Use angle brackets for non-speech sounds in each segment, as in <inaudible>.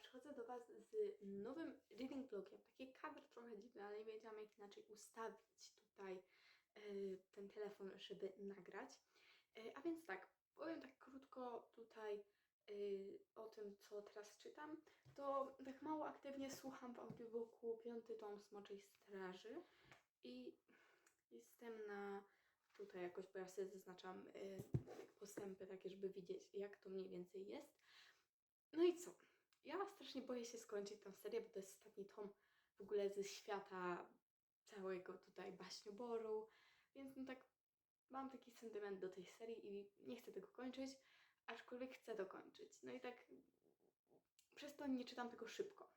przychodzę do Was z nowym reading vlogiem. Taki kadr trochę dziwny, ale nie wiedziałam jak inaczej ustawić tutaj e, ten telefon, żeby nagrać. E, a więc tak, powiem tak krótko tutaj e, o tym, co teraz czytam. To tak mało aktywnie słucham w audiobooku Piąty tom Smoczej Straży i jestem na tutaj jakoś, bo ja sobie zaznaczam postępy takie, żeby widzieć jak to mniej więcej jest. No i co? Ja strasznie boję się skończyć tę serię, bo to jest ostatni tom w ogóle ze świata całego tutaj baśnioboru, więc no tak mam taki sentyment do tej serii i nie chcę tego kończyć, aczkolwiek chcę dokończyć. No i tak przez to nie czytam tego szybko,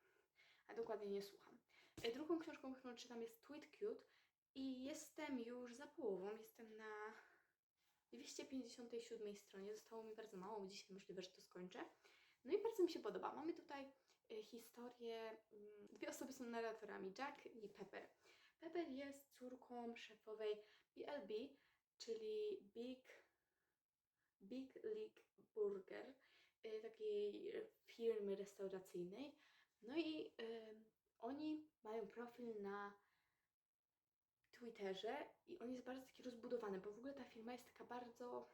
a dokładnie nie słucham. E, Drugą książką, którą czytam jest Tweet Cute i jestem już za połową, jestem na 257 stronie, zostało mi bardzo mało, dzisiaj możliwe, że to skończę. No i bardzo mi się podoba. Mamy tutaj y, historię, mm, dwie osoby są narratorami, Jack i Pepper. Pepper jest córką szefowej BLB, czyli Big, Big League Burger, y, takiej firmy restauracyjnej. No i y, oni mają profil na Twitterze i on jest bardzo taki rozbudowany, bo w ogóle ta firma jest taka bardzo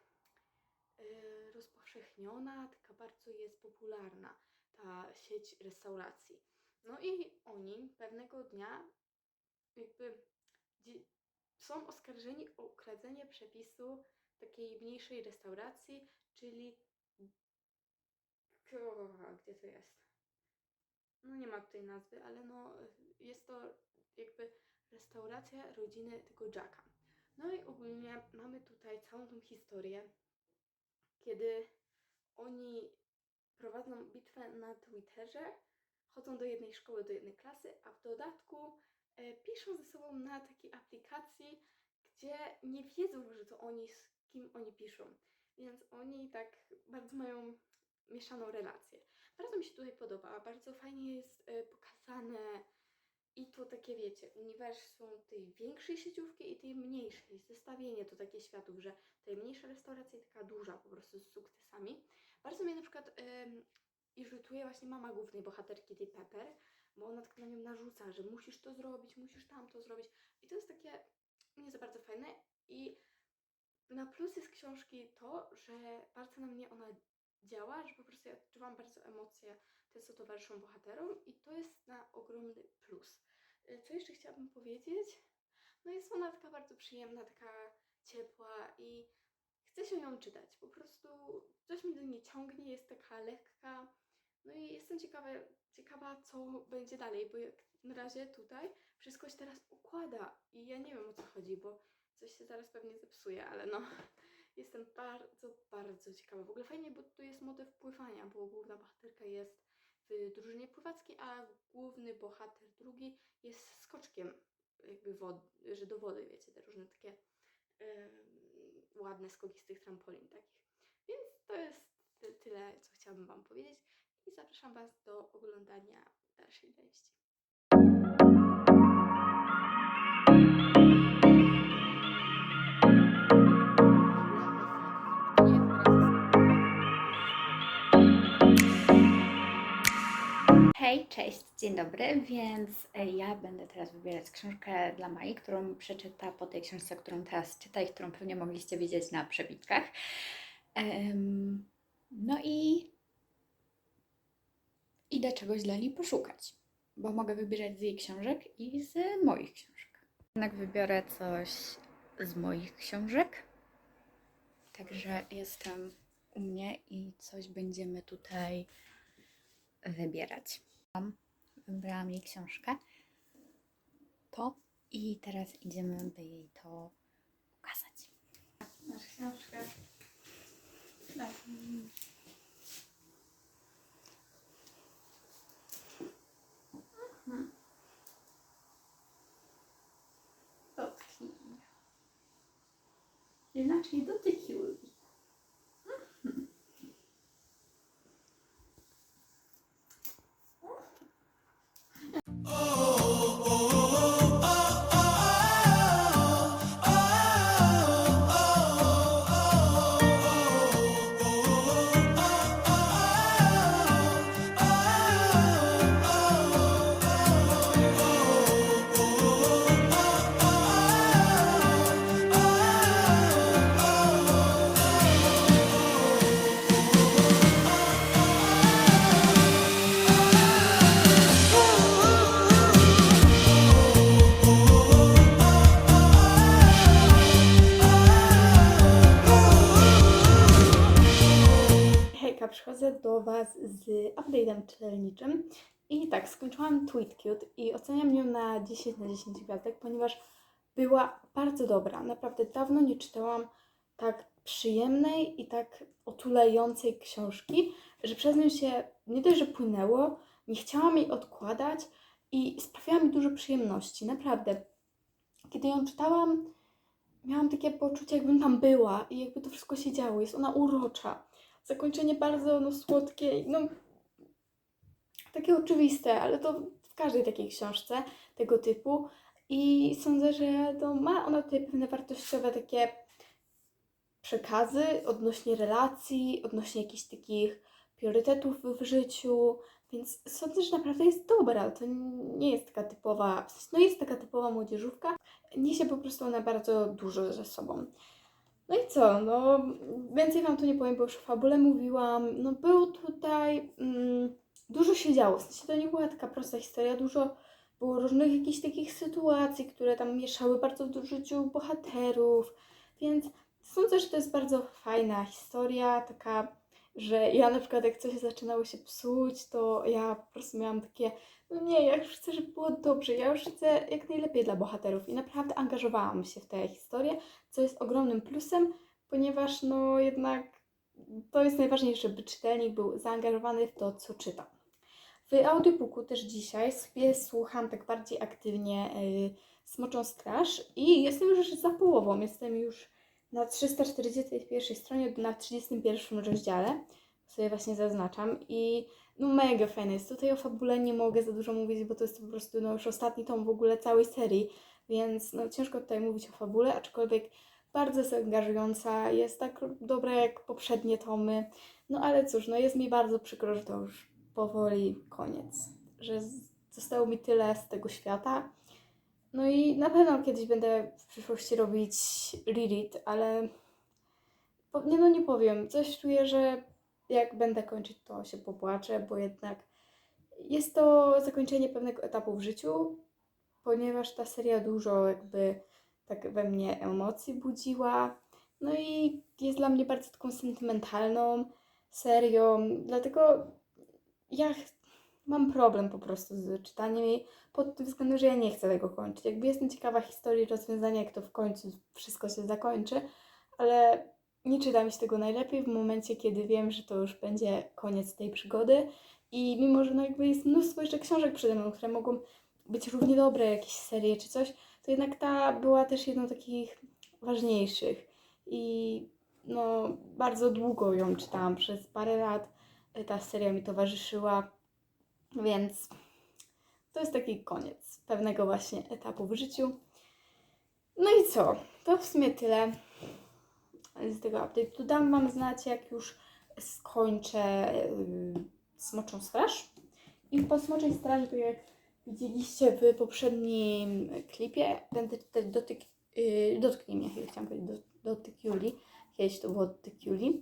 rozpowszechniona, taka bardzo jest popularna, ta sieć restauracji. No i oni pewnego dnia jakby są oskarżeni o ukradzenie przepisu takiej mniejszej restauracji, czyli gdzie to jest? No nie ma tutaj nazwy, ale no jest to jakby restauracja rodziny tego Jacka. No i ogólnie mamy tutaj całą tą historię, kiedy oni prowadzą bitwę na Twitterze, chodzą do jednej szkoły, do jednej klasy, a w dodatku e, piszą ze sobą na takiej aplikacji, gdzie nie wiedzą, że to oni, z kim oni piszą. Więc oni tak bardzo mają mieszaną relację. Bardzo mi się tutaj podoba, bardzo fajnie jest e, pokazane i to takie, wiecie, uniwersum tej większej sieciówki i tej mniejszej. Zestawienie to takie światów, że tutaj mniejsza restauracja i taka duża po prostu z sukcesami. Bardzo mnie na przykład em, irytuje właśnie mama głównej bohaterki, tej Pepper, bo ona tak na nią narzuca, że musisz to zrobić, musisz tamto zrobić. I to jest takie nie za bardzo fajne. I na plusy z książki to, że bardzo na mnie ona działa, że po prostu ja odczuwam bardzo emocje te, towarzyszą bohaterom i to jest na ogromny plus. Y, Co jeszcze chciałabym powiedzieć? No jest ona taka bardzo przyjemna, taka ciepła i chce się ją czytać. Po prostu coś mi do niej ciągnie, jest taka lekka. No i jestem ciekawa, ciekawa co będzie dalej, bo jak na razie tutaj wszystko się teraz układa i ja nie wiem o co chodzi, bo coś się zaraz pewnie zepsuje, ale no <laughs> jestem bardzo, bardzo ciekawa. W ogóle fajnie, bo tu jest motyw pływania, bo główna bohaterka jest drużynie pływackiej, a główny bohater drugi jest skoczkiem, jakby wod, że do wody, wiecie, te różne takie em, ładne skoki z tych trampolin takich. Więc to jest ty- tyle, co chciałabym Wam powiedzieć i zapraszam Was do oglądania dalszej części. Hej, cześć, dzień dobry, więc e, ja będę teraz wybierać książkę dla Mai, którą przeczyta po tej książce, którą teraz czyta i którą pewnie mogliście widzieć na przebitkach. Em, no i idę czegoś dla niej poszukać, bo mogę wybierać z jej książek i z moich książek. Jednak wybiorę coś z moich książek, także jestem u mnie i coś będziemy tutaj wybierać. Wybrałam jej książkę. To i teraz idziemy, by jej to pokazać. Masz książkę? Tak. Mhm. Dotknij. Inaczej dotykiły. Oh. Tak, skończyłam Tweet Cute i oceniam ją na 10 na 10 gwiazdek, ponieważ była bardzo dobra. Naprawdę dawno nie czytałam tak przyjemnej i tak otulającej książki, że przez nią się nie dość, że płynęło, nie chciałam jej odkładać i sprawiała mi dużo przyjemności. Naprawdę. Kiedy ją czytałam, miałam takie poczucie, jakbym tam była i jakby to wszystko się działo. Jest ona urocza. Zakończenie bardzo no, słodkie, no takie oczywiste, ale to w każdej takiej książce tego typu. I sądzę, że to ma ona tutaj pewne wartościowe takie przekazy odnośnie relacji, odnośnie jakichś takich priorytetów w życiu, więc sądzę, że naprawdę jest dobra. To nie jest taka typowa, no jest taka typowa młodzieżówka, niesie po prostu ona bardzo dużo ze sobą. No i co, no więcej Wam tu nie powiem, bo już o fabule mówiłam. No był tutaj, mm, dużo się działo, w sensie to nie była taka prosta historia, dużo było różnych jakichś takich sytuacji, które tam mieszały bardzo w życiu bohaterów, więc sądzę, że to jest bardzo fajna historia, taka, że ja na przykład jak coś zaczynało się psuć, to ja po prostu miałam takie, no nie, ja już chcę, żeby było dobrze, ja już chcę jak najlepiej dla bohaterów. I naprawdę angażowałam się w tę historię, co jest ogromnym plusem, ponieważ no jednak to jest najważniejsze, by czytelnik był zaangażowany w to, co czyta. W audiobooku też dzisiaj sobie słucham tak bardziej aktywnie y, Smoczą Straż i jestem już za połową, jestem już na 341 stronie, na 31 rozdziale, sobie właśnie zaznaczam i no mega fajne jest. Tutaj o fabule nie mogę za dużo mówić, bo to jest po prostu no już ostatni tom w ogóle całej serii, więc no ciężko tutaj mówić o fabule, aczkolwiek bardzo jest angażująca, jest tak dobra jak poprzednie tomy, no ale cóż, no jest mi bardzo przykro, że to już powoli koniec, że zostało mi tyle z tego świata. No i na pewno kiedyś będę w przyszłości robić reread, ale nie no nie powiem, coś czuję, że jak będę kończyć, to się popłaczę, bo jednak jest to zakończenie pewnego etapu w życiu, ponieważ ta seria dużo jakby tak we mnie emocji budziła. No i jest dla mnie bardzo taką sentymentalną serią, dlatego ja mam problem po prostu z czytaniem jej pod tym względem, że ja nie chcę tego kończyć. Jakby jestem ciekawa historii rozwiązania, jak to w końcu wszystko się zakończy, ale nie czyta mi się tego najlepiej w momencie, kiedy wiem, że to już będzie koniec tej przygody i mimo, że no jakby jest mnóstwo jeszcze książek przede mną, które mogą być równie dobre, jakieś serie czy coś, to jednak ta była też jedną z takich ważniejszych i no bardzo długo ją czytałam, przez parę lat ta seria mi towarzyszyła, więc to jest taki koniec pewnego właśnie etapu w życiu. No i co? To w sumie tyle z tego update'u. Dam Wam znać, jak już skończę yy, Smoczą Straż. I po Smoczej Straży, to jak widzieliście w poprzednim klipie, będę też dotyk, yy, dotknij mnie, chwilę chciałam powiedzieć, do, dotyk Julii. Kiedyś to było dotyk Julii.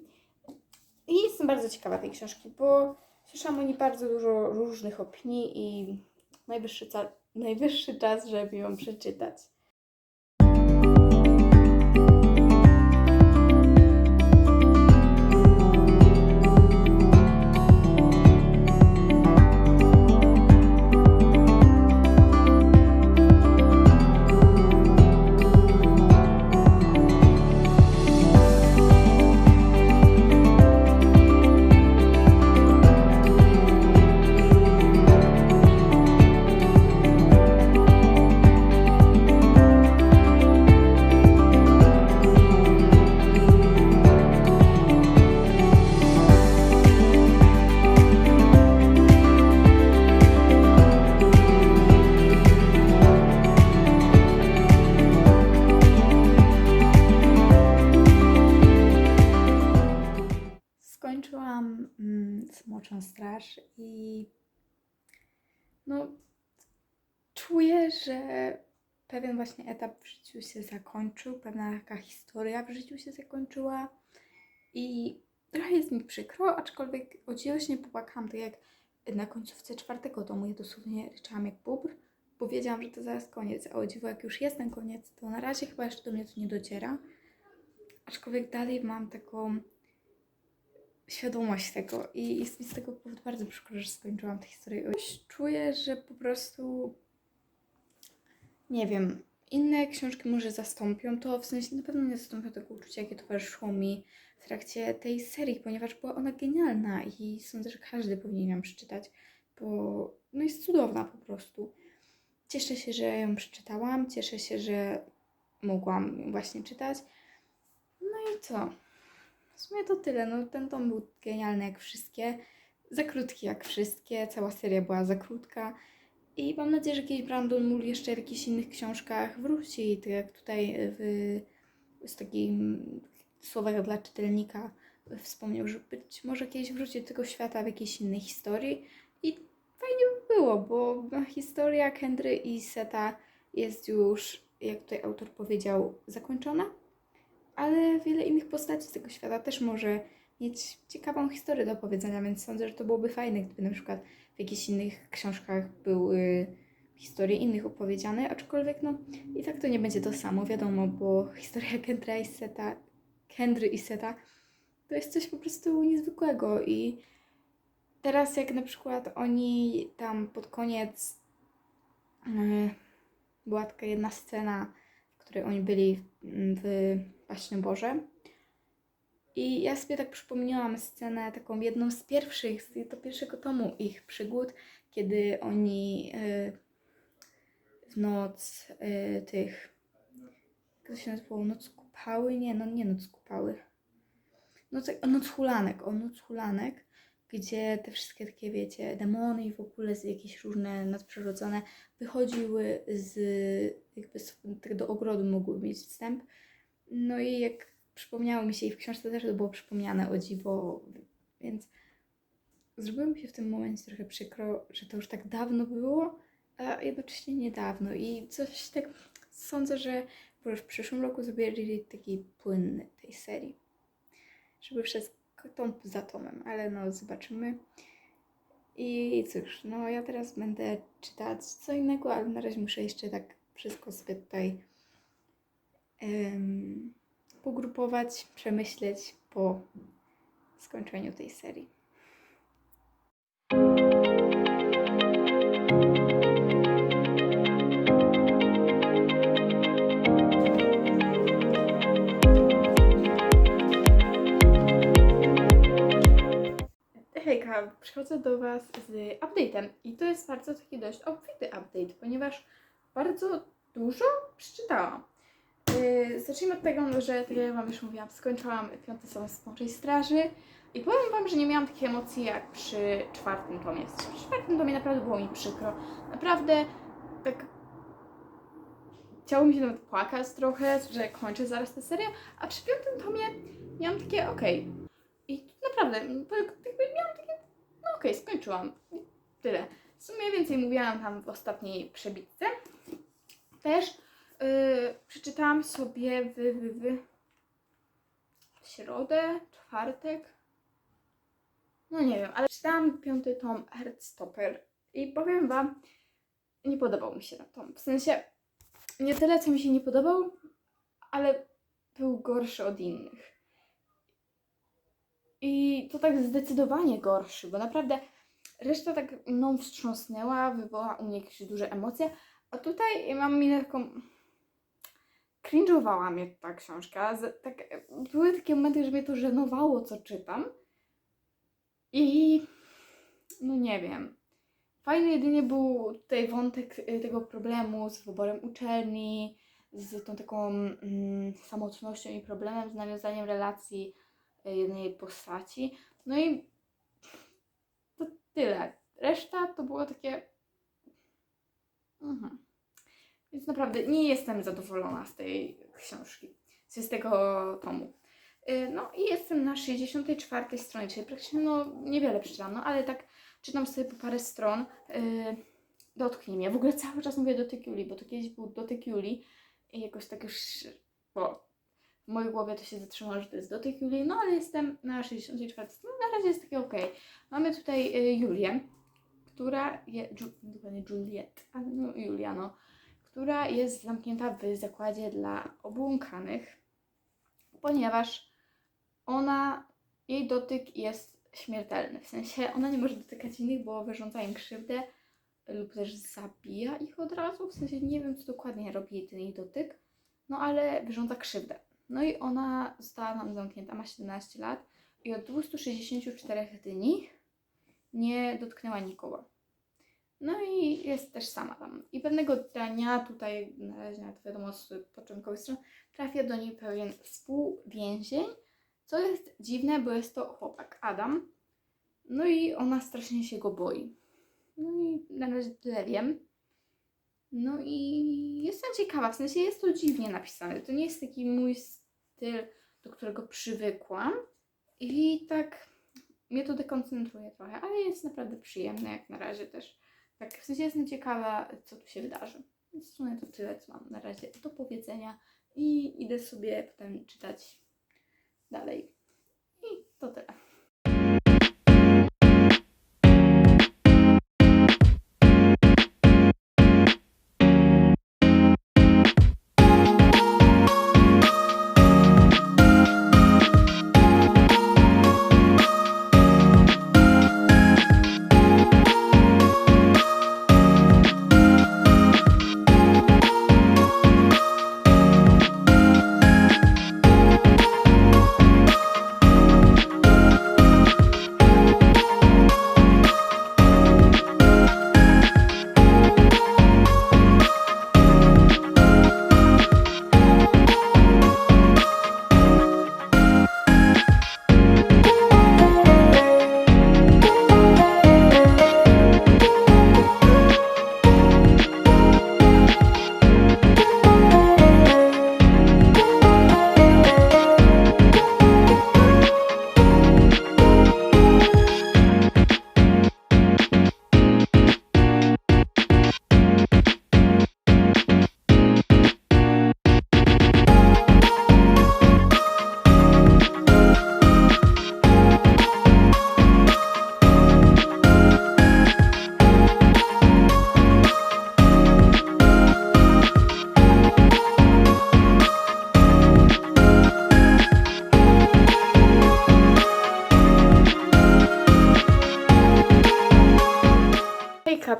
I jestem bardzo ciekawa tej książki, bo słyszałam o niej bardzo dużo różnych opinii i najwyższy, najwyższy czas, żeby ją przeczytać. Straż i no czuję, że pewien właśnie etap w życiu się zakończył, pewna taka historia w życiu się zakończyła i trochę jest mi przykro, aczkolwiek o dziwo się nie popłakałam, tak jak na końcówce czwartego tomu ja dosłownie ryczałam jak bóbr, bo wiedziałam, że to zaraz koniec, a o dziwo jak już jest ten koniec, to na razie chyba jeszcze do mnie to nie dociera, aczkolwiek dalej mam taką świadomość tego i jest mi z tego powodu bardzo przykro, że skończyłam tę historię. Czuję, że po prostu nie wiem, inne książki może zastąpią to, w sensie na pewno nie zastąpią tego uczucia, jakie towarzyszyło mi w trakcie tej serii, ponieważ była ona genialna i sądzę, że każdy powinien ją przeczytać, bo no jest cudowna po prostu. Cieszę się, że ją przeczytałam, cieszę się, że mogłam właśnie czytać. No i co? W sumie to tyle. No, ten tom był genialny jak wszystkie, za krótki jak wszystkie, cała seria była za krótka. I mam nadzieję, że kiedyś Brandon Mull jeszcze w jakichś innych książkach wróci, tak jak tutaj w, z takim słowach dla czytelnika wspomniał, że być może kiedyś wróci do tego świata w jakiejś innej historii. I fajnie by było, bo historia Kendry i Seta jest już, jak tutaj autor powiedział, zakończona. Ale wiele innych postaci z tego świata też może mieć ciekawą historię do opowiedzenia, więc sądzę, że to byłoby fajne, gdyby na przykład w jakichś innych książkach były historie innych opowiedziane, aczkolwiek no i tak to nie będzie to samo, wiadomo, bo historia Kendra i Seta, Kendry i Seta to jest coś po prostu niezwykłego i teraz jak na przykład oni tam pod koniec yy, była taka jedna scena, w której oni byli w, w Baśnie Boże i ja sobie tak przypomniałam scenę, taką jedną z pierwszych, z do pierwszego tomu ich przygód, kiedy oni y, w noc y, tych, jak to się nazywało, noc kupały? Nie, no nie noc kupały. Noc, noc hulanek, o noc hulanek, gdzie te wszystkie takie, wiecie, demony i w ogóle jakieś różne nadprzyrodzone wychodziły z, jakby z tego do ogrodu mogły mieć wstęp. No i jak przypomniało mi się i w książce też to było przypomniane o dziwo, więc zrobiło mi się w tym momencie trochę przykro, że to już tak dawno było, a jednocześnie niedawno i coś tak sądzę, że w przyszłym roku zrobili taki płynny tej serii, żeby przez tom za tomem, ale no zobaczymy. I cóż, no ja teraz będę czytać co innego, ale na razie muszę jeszcze tak wszystko sobie tutaj pogrupować, przemyśleć po skończeniu tej serii. Hejka, przychodzę do Was z update'em i to jest bardzo taki dość obfity update, ponieważ bardzo dużo przeczytałam. Yy, zacznijmy od tego, że tak jak Wam już mówiłam, skończyłam piąty sezon Spączej Straży i powiem Wam, że nie miałam takich emocji jak przy czwartym tomie. Przy czwartym tomie naprawdę było mi przykro. Naprawdę tak chciało mi się nawet płakać trochę, że kończę zaraz tę serię, a przy piątym tomie miałam takie okej. I naprawdę, miałam takie, no okej, skończyłam. I Tyle. W sumie więcej mówiłam tam w ostatniej przebitce. Też yy, przeczytałam sobie w, w, w, środę, czwartek. No nie wiem, ale czytałam piąty tom Heartstopper i powiem Wam, nie podobał mi się ten tom. W sensie, nie tyle co mi się nie podobał, ale był gorszy od innych. I to tak zdecydowanie gorszy, bo naprawdę reszta tak mną wstrząsnęła, wywołała u mnie jakieś duże emocje, a tutaj mam minę taką... Cringe'owała mnie ta książka. Z, tak, były takie momenty, że mnie to żenowało, co czytam. I no nie wiem. Fajny jedynie był tutaj wątek y, tego problemu z wyborem uczelni, z tą taką mm, samotnością i problemem z nawiązaniem relacji y, jednej postaci. No i to tyle. Reszta to było takie. Mhm. Więc naprawdę nie jestem zadowolona z tej książki, z tego tomu. Y, No i jestem na 64 stronie, czyli praktycznie no niewiele przeczytam, no ale tak czytam sobie po parę stron. Yy, dotknij mnie. W ogóle cały czas mówię dotyk Julii, bo to kiedyś był dotyk Julii i jakoś tak już, bo w mojej głowie to się zatrzymało, że to jest dotyk Julii, no ale jestem na 64 stronie, na razie jest takie okej. Mamy tutaj y, Julię, która jest, dokładnie Juliet, no Julia, no, która jest zamknięta w zakładzie dla obłąkanych, ponieważ ona jej dotyk jest śmiertelny. W sensie ona nie może dotykać innych, bo wyrządza im krzywdę lub też zabija ich od razu. W sensie nie wiem, co dokładnie robi ten jej dotyk, no ale wyrządza krzywdę. No i ona została nam zamknięta, ma 17 lat i od 264 dni nie dotknęła nikogo. No i jest też sama tam. I pewnego dnia tutaj, na razie nawet wiadomo z początkowych stron, trafia do niej pewien współwięzień, co jest dziwne, bo jest to chłopak Adam. No i ona strasznie się go boi. No i na razie tyle wiem. No i jestem ciekawa, w sensie jest to dziwnie napisane. To nie jest taki mój styl, do którego przywykłam. I tak mnie to dekoncentruje trochę, ale jest naprawdę przyjemne jak na razie też. Tak, w sensie jestem ciekawa, co tu się wydarzy. Więc w sumie to tyle, co mam na razie do powiedzenia. I idę sobie potem czytać dalej. I to tyle.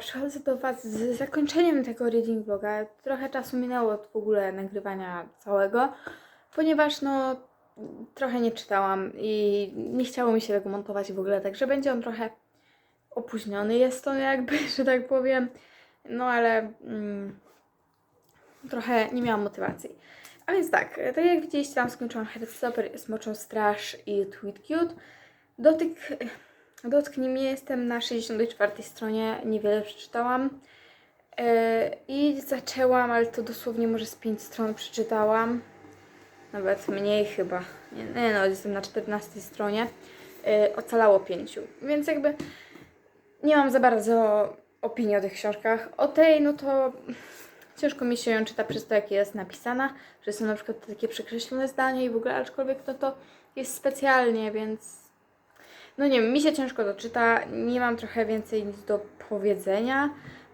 Przychodzę do Was z zakończeniem tego reading vloga. Trochę czasu minęło od w ogóle nagrywania całego, ponieważ no trochę nie czytałam i nie chciało mi się tego montować w ogóle, także będzie on trochę opóźniony jest to jakby, <laughs> że tak powiem. No ale mm, trochę nie miałam motywacji. A więc tak, tak jak widzieliście, tam skończyłam Heartstopper, Smoczą Straż i Tweet Cute. Dotyk Dotknij mnie, jestem na 64 stronie, niewiele przeczytałam. Yy, I zaczęłam, ale to dosłownie może z 5 stron przeczytałam. Nawet mniej chyba. Nie, nie no, jestem na 14 stronie. Yy, ocalało 5. Więc jakby nie mam za bardzo opinii o tych książkach. O tej, no to ciężko mi się ją czyta przez to, jak jest napisana, że są na przykład takie przekreślone zdania i w ogóle, aczkolwiek no to jest specjalnie, więc no nie wiem, mi się ciężko to czyta, nie mam trochę więcej nic do powiedzenia,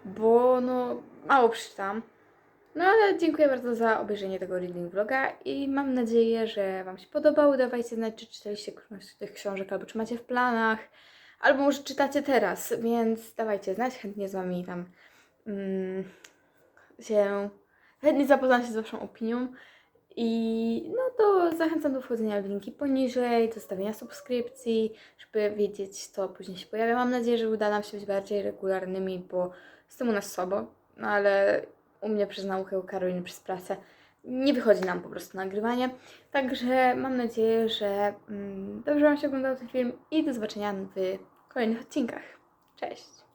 bo no mało przeczytam. No ale dziękuję bardzo za obejrzenie tego reading vloga i mam nadzieję, że Wam się podobało. Dawajcie znać, czy czytaliście którąś z tych książek, albo czy macie w planach, albo może czytacie teraz, więc dawajcie znać, chętnie z Wami tam mm, się, chętnie zapoznam się z Waszą opinią. I no to zachęcam do wchodzenia w linki poniżej, zostawienia subskrypcji, żeby wiedzieć, co później się pojawia. Mam nadzieję, że uda nam się być bardziej regularnymi, bo jestem u nas słabo, no ale u mnie przez naukę, u Karoliny przez pracę nie wychodzi nam po prostu nagrywanie. Także mam nadzieję, że mm, dobrze Wam się oglądał ten film i do zobaczenia w kolejnych odcinkach. Cześć!